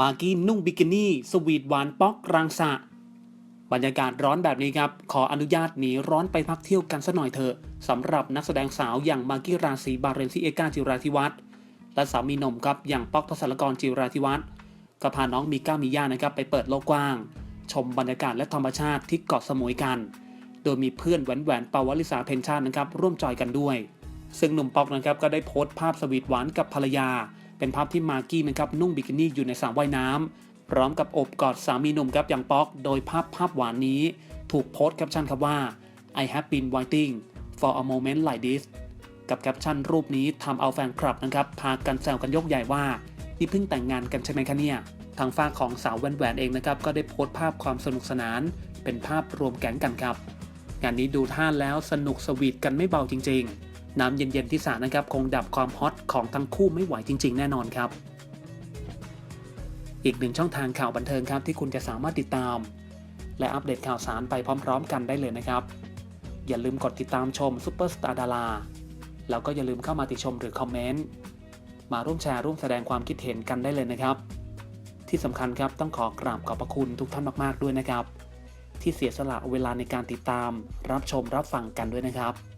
มากกี้นุ่งบิกินี่สวีทหวานป๊อกกลางสะ บรรยากาศร้อนแบบนี้ครับ ขออนุญาตหนีร้อนไปพักเที่ยวกันสักหน่อยเถอะสำหรับนักแสดงสาวอย่างมากกี้ราศีบาเรนซีเอกาจิราธิวัฒน์และสามีหนุ่มครับอย่างป๊อกทศลกรจิราธิวัฒน์ก็พาน้องมีก้ามีย่านะครับไปเปิดโลกกว้าง ชมบรรยากาศและธรรมชาติที่เกาะสมุยกัน โดยมีเพื่อนแหวนแหวนปาวลิสาเพนชาตินะครับร่วมจอยกันด้วย ซึ่งหนุ่มป๊อกนะครับก็ได้โพสต์ภาพสวีทหวานกับภรรยา เป็นภาพที่มากกี้นะครับนุ่งบิกินี่อยู่ในสระว่ายน้ำพร้อมกับอบกอดสามีหนุ่มครับอย่างป๊อก โดยภาพภาพหวานนี้ถูกโพสต์แคปชั่นครับว่า I have been waiting for a moment like this กับแคปชั่นรูปนี้ทำเอาแฟนคลับนะครับพากันแซวกันยกใหญ่ว่านี่เพิ่งแต่งงานกันใช่ไหมคะเนี่ยทางฝ้าของสาวแหวนแหวนเองนะครับก็ได้โพสต์ภาพความสนุกสนาน เป็นภาพรวมแก๊งกันครับ งานนี้ดูท่าแล้วสนุกสวีทกันไม่เบาจริง ๆ น้ำเย็นๆที่สระนะครับคงดับความฮอตของทั้งคู่ไม่ไหวจริง ๆ แน่นอนครับ อีกหนึ่งช่องทางข่าวบันเทิงครับที่คุณจะสามารถติดตาม และอัปเดตข่าวสารไปพร้อม ๆ กันได้เลยนะครับ อย่าลืมกดติดตามชมซุปเปอร์สตาร์ดาราแล้วก็อย่าลืมเข้ามาติชมหรือคอมเมนต์มาร่วมแชร์ร่วมแสดงความคิดเห็นกันได้เลยนะครับ ที่สำคัญครับต้องขอกราบขอบพระคุณทุกท่านมากๆด้วยนะครับ ที่เสียสละเวลาในการติดตาม รับชมรับฟังกันด้วยนะครับ「